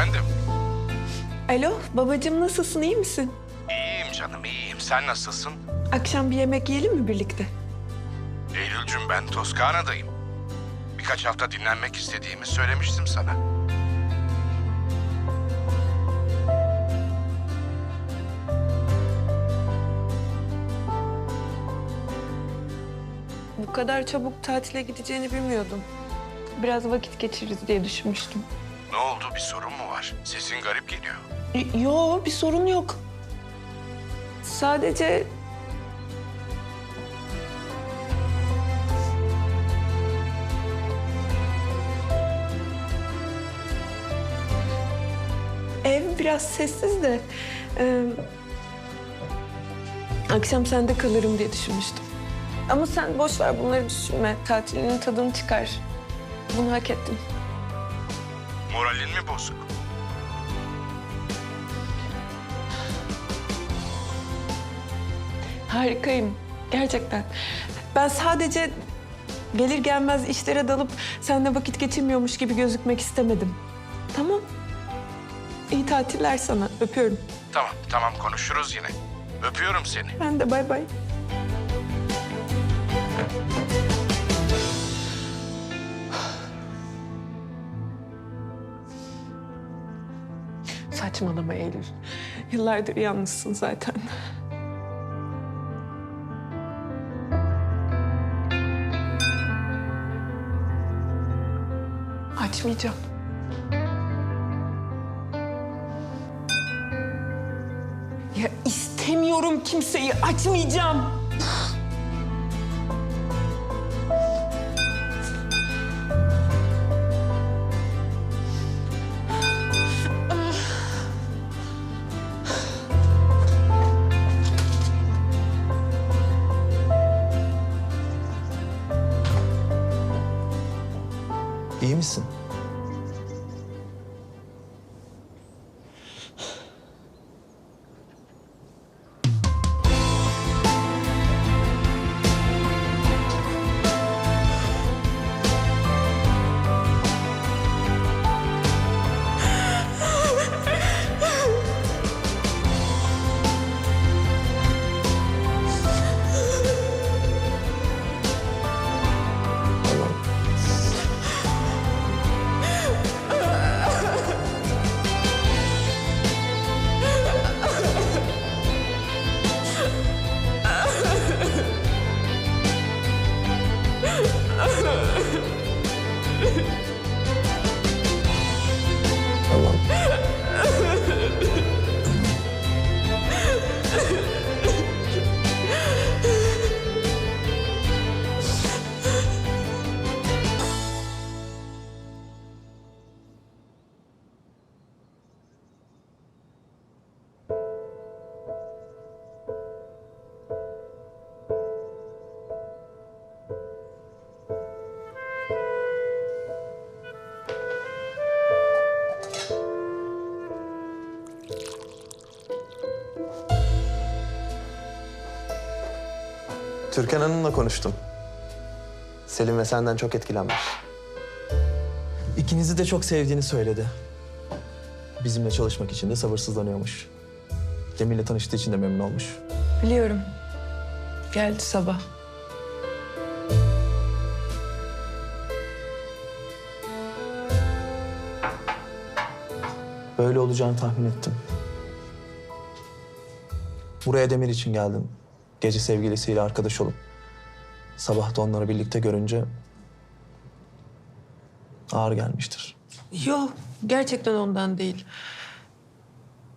Efendim? Alo, babacığım nasılsın, iyi misin? İyiyim canım, iyiyim. Sen nasılsın? Akşam bir yemek yiyelim mi birlikte? Eylülcüm ben Toskana'dayım. Birkaç hafta dinlenmek istediğimi söylemiştim sana. Bu kadar çabuk tatile gideceğini bilmiyordum. Biraz vakit geçiririz diye düşünmüştüm. Ne oldu? Bir sorun mu var? Sesin garip geliyor. Y- Yo, bir sorun yok. Sadece... Ev biraz sessiz de... e, akşam sende kalırım diye düşünmüştüm. Ama sen boş ver bunları düşünme. Tatilinin tadını çıkar. Bunu hak ettim. Moralin mi bozuk? Harikayım. Gerçekten. Ben sadece gelir gelmez işlere dalıp seninle vakit geçirmiyormuş gibi gözükmek istemedim. Tamam. İyi tatiller sana. Öpüyorum. Tamam, tamam konuşuruz yine. Öpüyorum seni. Ben de bay bay. Saçmalama Eylül. Yıllardır yalnızsın zaten. Açmayacağım. Ya istemiyorum kimseyi açmayacağım. Misin? Türkan Hanım'la konuştum. Selim ve senden çok etkilenmiş. İkinizi de çok sevdiğini söyledi. Bizimle çalışmak için de sabırsızlanıyormuş. Cemil'le tanıştığı için de memnun olmuş. Biliyorum. Geldi sabah. Böyle olacağını tahmin ettim. Buraya Demir için geldim. Gece sevgilisiyle arkadaş olup. Sabah da onları birlikte görünce ağır gelmiştir. Yok, gerçekten ondan değil.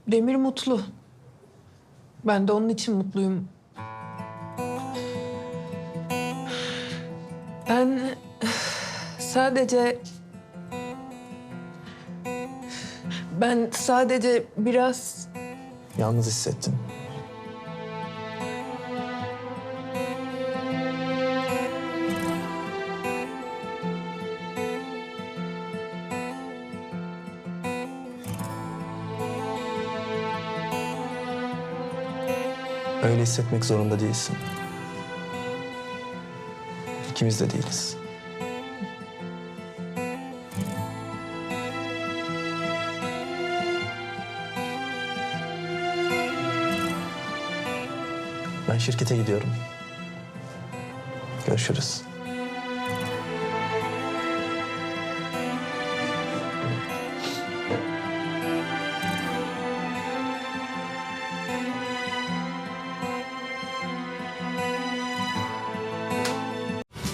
Demir mutlu. Ben de onun için mutluyum. Ben sadece... Ben sadece biraz Yalnız hissettim. Öyle hissetmek zorunda değilsin. İkimiz de değiliz. Ben şirkete gidiyorum. Görüşürüz.